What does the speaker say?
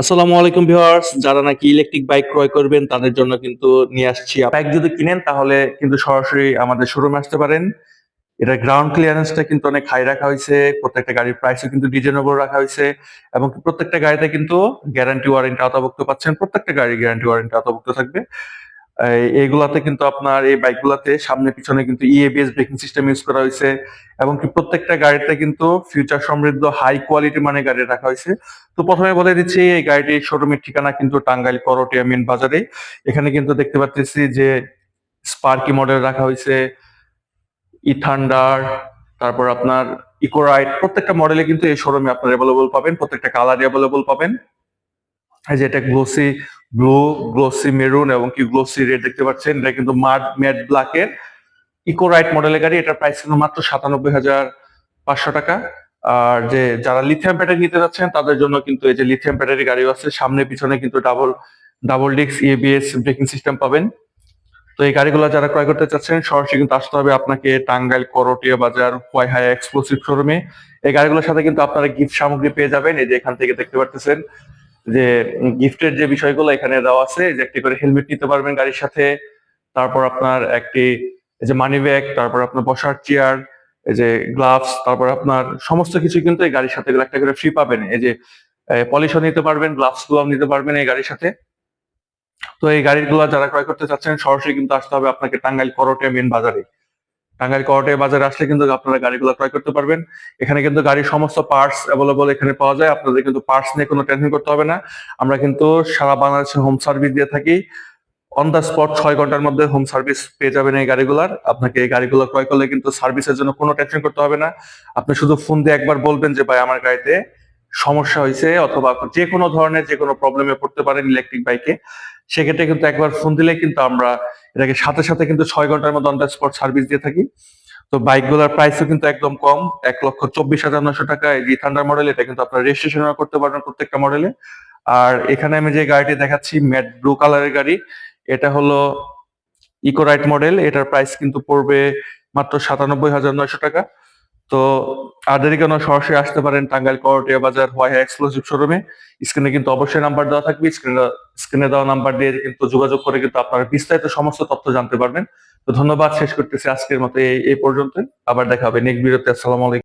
আসসালামু আলাইকুম ভিউয়ার্স, যারা নাকি ইলেকট্রিক বাইক ক্রয় করবেন, তাদের জন্য কিন্তু নিয়ে আসছি বাইক যদি কিনেন, তাহলে কিন্তু সরাসরি আমাদের শোরুমে আসতে পারেন। এটা গ্রাউন্ড ক্লিয়ারেন্সটা কিন্তু অনেক হাই রাখা হয়েছে, প্রত্যেকটা গাড়ির প্রাইসও কিন্তু রিজনেবল রাখা হয়েছে, এবং প্রত্যেকটা গাড়িতে কিন্তু গ্যারান্টি ওয়ারেন্টি আওতাভুক্ত পাচ্ছেন, প্রত্যেকটা গাড়ি গ্যারান্টি ওয়ারেন্টি আওতাভুক্ত থাকবে। এইগুলাতে কিন্তু আপনার এই বাইকগুলাতে সামনে পিছনে কিন্তু ইএবিএস ব্রেকিং সিস্টেম ইউজ করা হয়েছে এবং কি প্রত্যেকটা গাড়িতে কিন্তু ফিউচার সমৃদ্ধ হাই কোয়ালিটি মানে গাড়ি রাখা হয়েছে। তো প্রথমে বলে দিচ্ছি, এই গাড়িটির শোরুমের ঠিকানা কিন্তু টাঙ্গাইল করটিয়া মেন বাজারে। এখানে কিন্তু দেখতে পাচ্ছি যে স্পার্কি মডেল রাখা হয়েছে ইথান্ডার তারপর আপনার ইকোরাইট প্রত্যেকটা মডেলে কিন্তু এই শোরুমে আপনার অ্যাভেলেবল পাবেন, প্রত্যেকটা কালার অ্যাভেলেবল পাবেন। এই যে এটা গ্লোসি ব্লু গ্লোসি মেরুন এবং কি গ্লোসি রেড দেখতে পাচ্ছেন? এটা কিন্তু মাড ম্যাট ব্ল্যাকের ইকোরাইট মডেলের গাড়ি। এটার প্রাইস ছিল মাত্র সাতানব্বই হাজার পাঁচশো টাকা। আর যে যারা লিথিয়াম ব্যাটারি নিতে যাচ্ছেন, তাদের জন্য কিন্তু এই যে লিথিয়াম ব্যাটারি গাড়িও আছে। সামনে, পিছনে কিন্তু double double disc ABS braking system পাবেন। তো এই গাড়িগুলো যারা ক্রয় করতে চাচ্ছেন, সরাসরি কিন্তু আসতে হবে আপনাকে টাঙ্গাইল করটিয়া বাজার হোয়াই হাই এক্সক্লুসিভ শোরুমে। এই গাড়িগুলোর সাথে কিন্তু আপনারা গিফট সামগ্রী পেয়ে যাবেন। এই যে এখান থেকে দেখতে পারতেছেন। যে গিফটের যে বিষয়গুলো এখানে দেওয়া আছে, যে একটি করে হেলমেট নিতে পারবেন গাড়ির সাথে, তারপর আপনার একটি যে মানি ব্যাগ তারপর আপনার বসার চেয়ার এই যে গ্লাভস তারপর আপনার সমস্ত কিছু কিন্তু এই গাড়ির সাথে একটা করে ফ্রি পাবেন। এই যে পলিশও নিতে পারবেন গ্লাভসগুলো নিতে পারবেন এই গাড়ির সাথে। তো এই গাড়িগুলো যারা ক্রয় করতে চাচ্ছেন, সরাসরি কিন্তু আসতে হবে আপনাকে টাঙ্গাইল করটে মেন বাজারে। টাঙ্গাইল করটে বাজারে আসলে কিন্তু আপনারা গাড়িগুলো ক্রয় করতে পারবেন। এখানে কিন্তু গাড়ির সমস্ত পার্টস অ্যাভেলেবল এখানে পাওয়া যায়। আপনাদের কিন্তু পার্টস নিয়ে কোনো টেনশন করতে হবে না। আমরা কিন্তু সারা বাংলাদেশে হোম সার্ভিস দিয়ে থাকি। অন দ্য স্পট ছয় ঘণ্টার মধ্যে হোম সার্ভিস পেয়ে যাবেন এই গাড়িগুলার। আপনাকে এই গাড়িগুলো ক্রয় করলে কিন্তু সার্ভিসের জন্য কোনো টেনশন করতে হবে না। আপনি শুধু ফোন দিয়ে একবার বলবেন যে, ভাই, আমার গাড়িতে সমস্যা হয়েছে অথবা যে কোনো ধরনের যে কোনো প্রবলেমে পড়তে পারেন ইলেকট্রিক বাইকে সেক্ষেত্রে কিন্তু একবার ফোন দিলে কিন্তু আমরা এটাকে সাথে সাথে কিন্তু ছয় ঘণ্টার মধ্যে অন দ্য স্পট সার্ভিস দিয়ে থাকি। তো বাইকগুলোর প্রাইসও কিন্তু একদম কম, এক লক্ষ চব্বিশ হাজার নশো টাকা। এই থান্ডার মডেল এটা কিন্তু আপনার রেজিস্ট্রেশন করতে পারবেন প্রত্যেকটা মডেলে আর এখানে আমি যে গাড়িটি দেখাচ্ছি ম্যাট ব্লু কালারের গাড়ি, এটা হলো ইকোরাইট মডেল এটার প্রাইস কিন্তু পড়বে মাত্র সাতানব্বই হাজার নয়শো টাকা। তো আর দেরি কেন, সরাসরি আসতে পারেন টাঙ্গাইল করটিয়া বাজার হোয়াই এক্সক্লুসিভ শোরুমে। স্ক্রিনে কিন্তু অবশ্যই নাম্বার দেওয়া থাকবে, স্ক্রিনে স্ক্রিনে দেওয়া নাম্বার দিয়ে কিন্তু যোগাযোগ করে কিন্তু আপনারা বিস্তারিত সমস্ত তথ্য জানতে পারবেন। তো ধন্যবাদ, শেষ করতেছি আজকের মতো এই পর্যন্ত আবার দেখা হবে নেক্সট ভিডিওতে, আসসালামু